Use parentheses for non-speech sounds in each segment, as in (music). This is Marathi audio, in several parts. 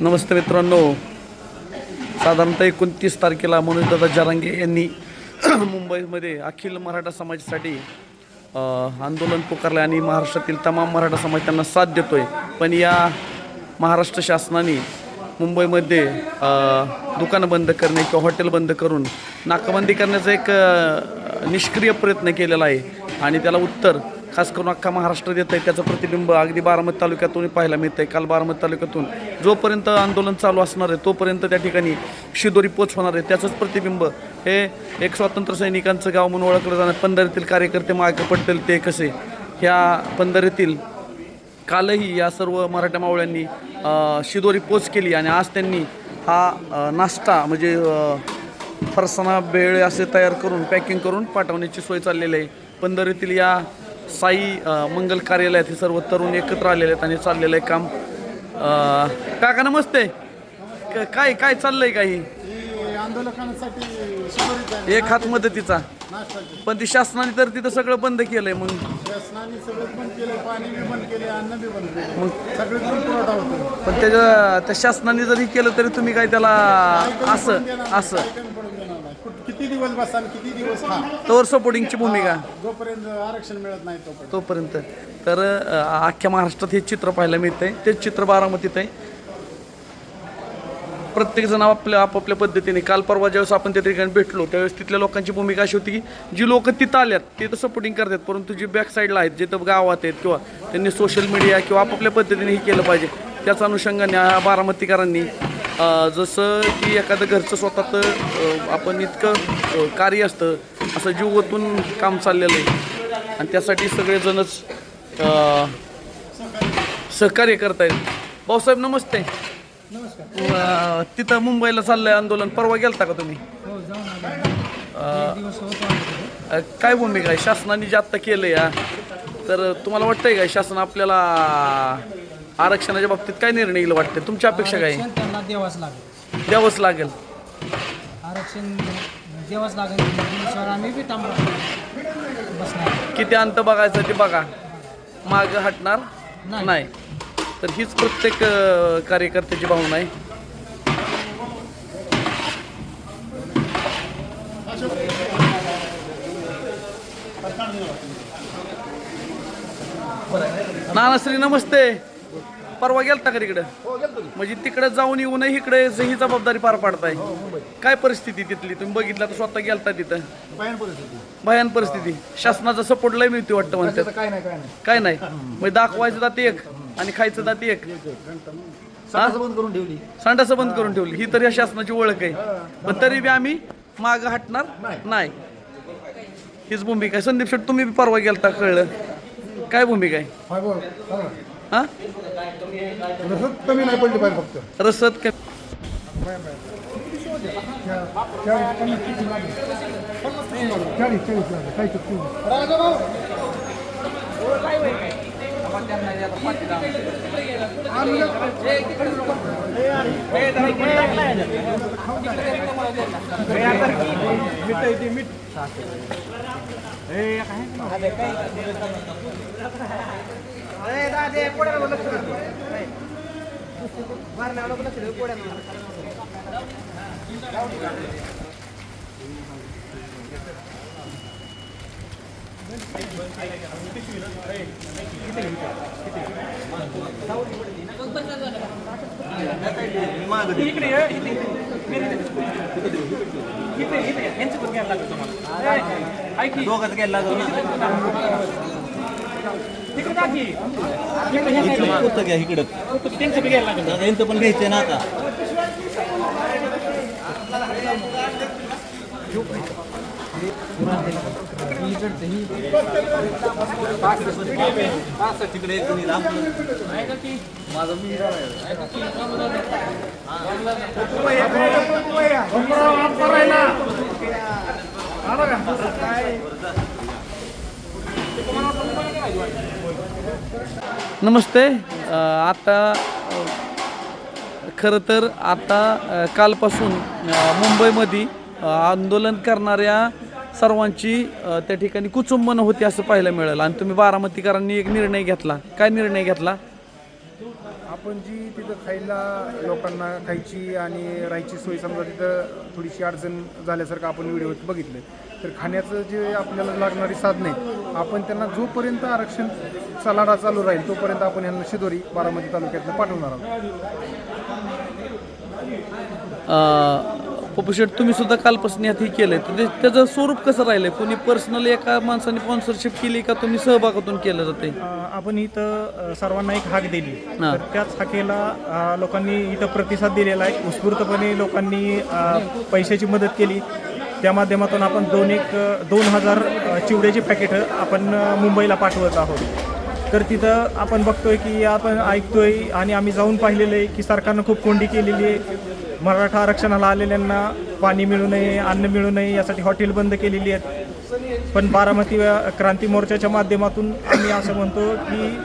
नमस्ते मित्रांनो. साधारणतः एकोणतीस तारखेला मनोजदादा जरांगे यांनी (clears throat) मुंबईमध्ये अखिल मराठा समाजासाठी आंदोलन पुकारले आणि महाराष्ट्रातील तमाम मराठा समाज त्यांना साथ देतोय. पण या महाराष्ट्र शासनाने मुंबईमध्ये दुकानं बंद करणे किंवा हॉटेल बंद करून नाकाबंदी करण्याचा एक निष्क्रिय प्रयत्न केलेला आहे. आणि त्याला उत्तर खास करून अख्खा महाराष्ट्र देत आहे त्याचं प्रतिबिंब अगदी बारामती तालुक्यातून पाहायला मिळतं आहे काल बारामती तालुक्यातून जोपर्यंत आंदोलन चालू असणार आहे तोपर्यंत त्या ठिकाणी शिदोरी पोच होणार आहे. त्याचंच प्रतिबिंब हे एक स्वातंत्र्य सैनिकांचं गाव म्हणून ओळखलं जाणार. पंधरातील कार्यकर्ते मागे पडतील ते कसे? ह्या पंधरातील कालही या सर्व मराठा मावळ्यांनी शिदोरी पोच केली आणि आज त्यांनी हा नाश्ता म्हणजे फरसाना फरसाणा असे तयार करून पॅकिंग करून पाठवण्याची सोय चाललेली आहे. पंधरीतील या साई मंगल कार्यालयात हे सर्व तरुण एकत्र आलेले आहेत आणि चाललेलं आहे काम. काका नमस्ते. काय काय चाललंय काही? एक हात मदतीचा. पण ती शासनाने तर तिथं सगळं बंद केलंय मग केलं पण त्याच्या त्या शासनाने जरी केलं तरी तुम्ही काय त्याला असं असं काही कमी पडून देणार नाही कुठ- किती दिवस बसा आणि किती दिवस खा तोवर सपोर्टिंगची भूमिका. जोपर्यंत आरक्षण मिळत नाही तोपर्यंत. तोपर्यंत. तर अ, अख्ख्या महाराष्ट्रात हे चित्र पाहायला मिळतंय. तेच चित्र बारामतीत आहे. प्रत्येकजण आपल्या आपापल्या पद्धतीने काल परवा ज्यावेळेस आपण त्या ठिकाणी भेटलो त्यावेळेस तिथल्या लोकांची भूमिका अशी होती की जी लोक तिथं आल्यात ते तर सपोर्टिंग करतात परंतु जी बॅक साईडला आहेत जिथं गावात आहेत किंवा त्यांनी सोशल मीडिया किंवा आपापल्या पद्धतीने हे केलं पाहिजे त्याच अनुषंगाने बारामतीकरांनी जसं की एखादं घरचं स्वतःचं आपण इतकं कार्य असतं असं जीव ओतून काम चाललेलं आहे. आणि त्यासाठी सगळेजणच सहकार्य करतायत. भाऊसाहेब नमस्ते. तिथं मुंबईला चाललंय आंदोलन. परवा गेलता का तुम्ही? काय भूमिका आहे? शासनाने जे आत्ता केलं या तर तुम्हाला वाटतंय का शासन आपल्याला आरक्षणाच्या बाबतीत काय निर्णय येईल वाटतं तुमची अपेक्षा काय? आहे? आरक्षण त्यांना द्यावंच लागेल. द्यावंच लागेल. आरक्षण द्यावंच लागेल. आम्ही बी थांबणार. बसणार. किती अंत बघायचं ते बघा. माग हटणार नाही. नाही. तर हीच प्रत्येक अ, कार्यकर्त्याची भावना आहे. नानाश्री नमस्ते. परवा गेलता का तिकडं? म्हणजे तिकडे जाऊन येऊनही इकडे ही जबाबदारी पार पाडताय. काय परिस्थिती तिथली? तुम्ही बघितलं तर स्वतः गेलता तिथं. भयान परिस्थिती. भयान परिस्थिती. शासनाचा सपोर्ट लय मिळते वाटतं म्हणतात. काय नाही काय नाही. काय नाही. म्हणजे दाखवायचं दात एक आणि खायचं दात एक. हा? बंद करून ठेवली. संडासं बंद करून ठेवली. ही तर या शासनाची ओळख आहे. पण तरी बी आम्ही माग हटणार नाही. हीच भूमिका आहे. संदीप शेट तुम्ही बी परवा गेलता कळलं. काय भूमिका आहे? हा? रसद कमी नाही पडली पाहिजे फक्त. रसद का चाळीस चाळीस काही ಏ ತಡೆ ಎಪೋಡೇನ ಉನ್ನತರು ಮರ್ನ ಯಾವಾಗ ಉನ್ನತರು ಬಿಡೋ ಪೋಡನ ಡೌನ್ ಇಟ್ ಇಕ್ಕಿ ಹೇ ಇತೆ ಇತೆ ನೀ होतं घ्या इकडं. यांचं पण घ्यायचं ना आता. तिकडे एक जणी लांब. नमस्ते आता खरं तर आता कालपासून मुंबईमध्ये आंदोलन करणाऱ्या सर्वांची त्या ठिकाणी कुचुंबन होती असं पाहायला मिळालं. आणि तुम्ही बारामतीकरांनी एक निर्णय घेतला. काय निर्णय घेतला? आपण जी तिथं खायला लोकांना खायची आणि राहायची सोय समजा तिथं थोडीशी अडचण झाल्यासारखं आपण व्हिडिओत बघितलं. तर खाण्याचं जे आपल्याला लागणारी साधने आपण त्यांना जोपर्यंत आरक्षण लढा चालू राहील तोपर्यंत आपण यांना शिदोरी बारामती तालुक्यातनं पाठवणार आहोत. पप्पू शेठ तुम्ही सुद्धा कालपासून यात हे केलंय. तर ते- त्याचं स्वरूप कसं राहिलंय? कोणी पर्सनली एका माणसाने स्पॉन्सरशिप केली का तुम्ही सहभागातून केलं जाते आपण इथं सर्वांना एक हाक दिली. तर त्याच हाकेला लोकांनी इथं प्रतिसाद दिलेला आहे. उत्स्फूर्तपणे लोकांनी पैशाची मदत केली. त्या माध्यमातून आपण दोन एक दोन हजार चिवड्याची पॅकेटं आपण मुंबईला पाठवत आहोत. तर तिथं आपण बघतोय की आपण ऐकतोय आणि आम्ही जाऊन पाहिलेलं आहे की सरकारनं खूप कोंडी केलेली आहे. मराठा आरक्षणाला आलेल्यांना पाणी मिळू नये अन्न मिळू नये यासाठी हॉटेल बंद केलेली आहेत. पण बारामती क्रांती मोर्चाच्या माध्यमातून आम्ही असं म्हणतो की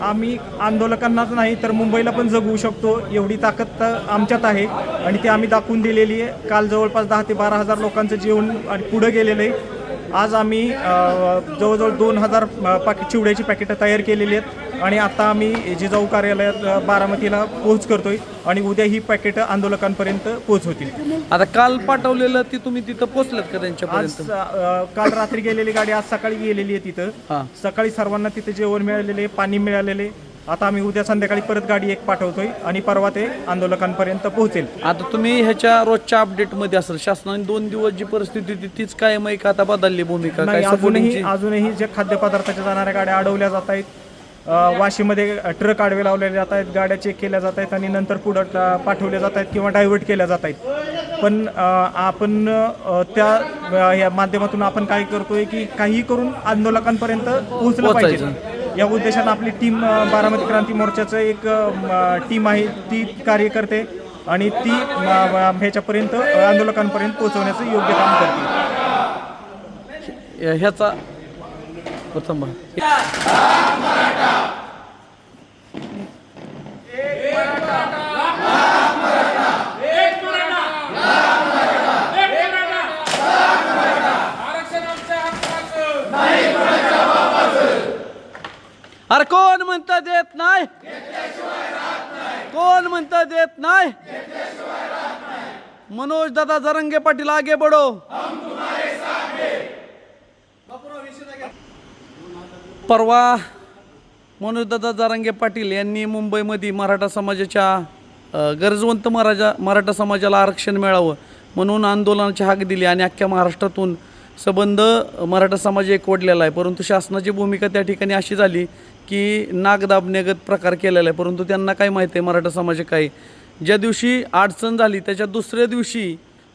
आम्ही आंदोलकांनाच नाही तर मुंबईला पण जगवू शकतो. एवढी ताकद तर आमच्यात आहे आणि ती आम्ही दाखवून दिलेली आहे. काल जवळपास दहा ते बारा हजार लोकांचं जेवण आणि पुढं गेलेलं आहे. आज आम्ही जवळजवळ दोन हजार पाकिट चिवड्याची पॅकेटं तयार केलेली आहेत. आणि आता आम्ही जिजाऊ कार्यालयात बारामतीला पोहोच करतोय आणि उद्या ही पॅकेटं आंदोलकांपर्यंत पोहोचवतील. आता काल पाठवलेलं ती तुम्ही तिथं पोचलात का आज त्यांच्यापर्यंत अ, काल रात्री गेलेली गाडी आज सकाळी गेलेली आहे हा. तिथं सकाळी सर्वांना तिथे जेवण मिळालेले पाणी मिळालेले आता आम्ही उद्या संध्याकाळी परत गाडी एक पाठवतोय आणि परवा ते आंदोलकांपर्यंत पोहोचेल. आता तुम्ही ह्याच्या रोजच्या अपडेटमध्ये असेल शासनाने दोन दिवस जी परिस्थिती होती तीच कायम आहे का आता बदलली भूमिका? काय अजूनही अजूनही जे खाद्यपदार्थाच्या जाणाऱ्या गाड्या अडवल्या जात आहेत अ, वाशीमध्ये ट्रक आडवे लावले जात आहेत गाड्या चेक केल्या जात आहेत आणि नंतर पुढं टा- पाठवल्या जात आहेत किंवा डायव्हर्ट केल्या जात आहेत. पण अ, आपण अ, त्या अ, या माध्यमातून आपण काय करतोय की काही करून आंदोलकांपर्यंत पोहोचलं पाहिजे. या उद्देशानं आपली टीम बारामती क्रांती मोर्चाचं एक टीम आहे ती कार्य करते आणि ती ह्याच्यापर्यंत आंदोलकांपर्यंत पोहोचवण्याचं योग्य काम करते ह्याचा प्रथम अरे कोण म्हणतं देत नाही? कोण म्हणतं देत नाही? मनोज दादा जरंगे पाटील आगे बडो परवा मनोजदादा जारांगे पाटील यांनी मुंबईमध्ये मराठा समाजाच्या गरजवंत मराठा मराठा समाजाला आरक्षण मिळावं म्हणून आंदोलनाची हाक दिली आणि अख्ख्या महाराष्ट्रातून सबंध मराठा समाज एकवटलेला आहे. परंतु शासनाची भूमिका त्या ठिकाणी अशी झाली की नाग दाबण्यागत प्रकार केलेला आहे. परंतु त्यांना काय माहिती आहे मराठा समाज काय ज्या दिवशी अडचण झाली त्याच्या दुसऱ्या दिवशी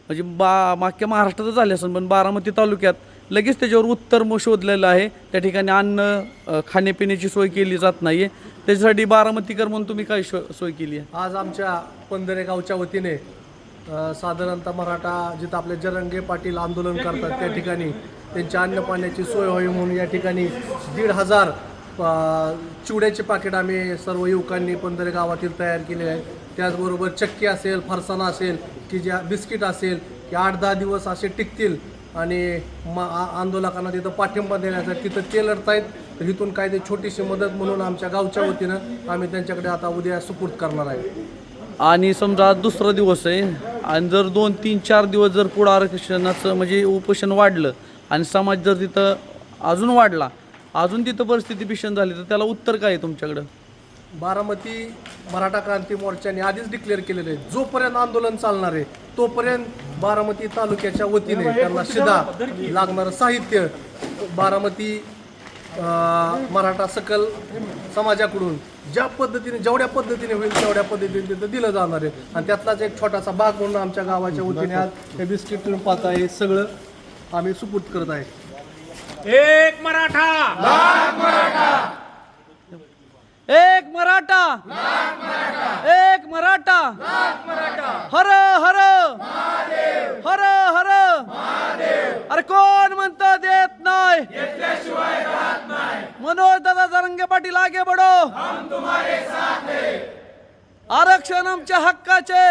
म्हणजे बा मागच्या महाराष्ट्रातच झाले असेल पण बारामती तालुक्यात लगेच त्याच्यावर उत्तर मग शोधलेलं आहे. त्या ठिकाणी अन्न खाण्यापिण्याची सोय केली जात नाही आहे त्याच्यासाठी बारामतीकर म्हणून तुम्ही काय शो सोय केली आहे? आज आमच्या पंधरे गावच्या वतीने साधारणतः मराठा जिथं आपले जरंगे पाटील आंदोलन करतात त्या ठिकाणी त्यांच्या अन्नपाण्याची सोय व्हावी म्हणून या ठिकाणी दीड हजार चिवड्याचे पाकिट आम्ही सर्व युवकांनी पंधरे गावातील तयार केले आहे त्याचबरोबर चक्की असेल फरसाना असेल की ज्या बिस्किट असेल की आठ दहा दिवस असे टिकतील. आणि मा आंदोलकांना तिथं पाठिंबा देण्यासाठी तिथं ते लढतायत. तर इथून काय ते छोटीशी मदत म्हणून आमच्या गावच्या वतीनं आम्ही त्यांच्याकडे आता उद्या सुपूर्द करणार आहे. आणि समजा दुसरा दिवस आहे आणि जर दोन तीन चार दिवस जर पुढं आरक्षणाचं म्हणजे उपोषण वाढलं आणि समाज जर तिथं अजून वाढला अजून तिथं परिस्थिती भीषण झाली तर त्याला उत्तर काय आहे तुमच्याकडं? बारामती मराठा क्रांती मोर्चाने आधीच डिक्लेअर केलेलं आहे जोपर्यंत आंदोलन चालणार आहे तोपर्यंत बारामती तालुक्याच्या वतीने त्यांना शिदा लागणारं साहित्य बारामती अं, मराठा सकल समाजाकडून ज्या पद्धतीने जेवढ्या पद्धतीने होईल तेवढ्या पद्धतीने तिथं दिलं जाणार आहे. आणि त्यातलाच एक छोटासा भाग म्हणून आमच्या गावाच्या वतीने आज हे बिस्किट पाहता हे सगळं आम्ही सुपूर्द करत आहे. एक मराठा. एक मराठा. एक हर हर. हर हर. अरे कोण म्हणत देत नाही? मनोज दादा जरंगे पाटील आगे बडो आरक्षण आमच्या हक्काचे.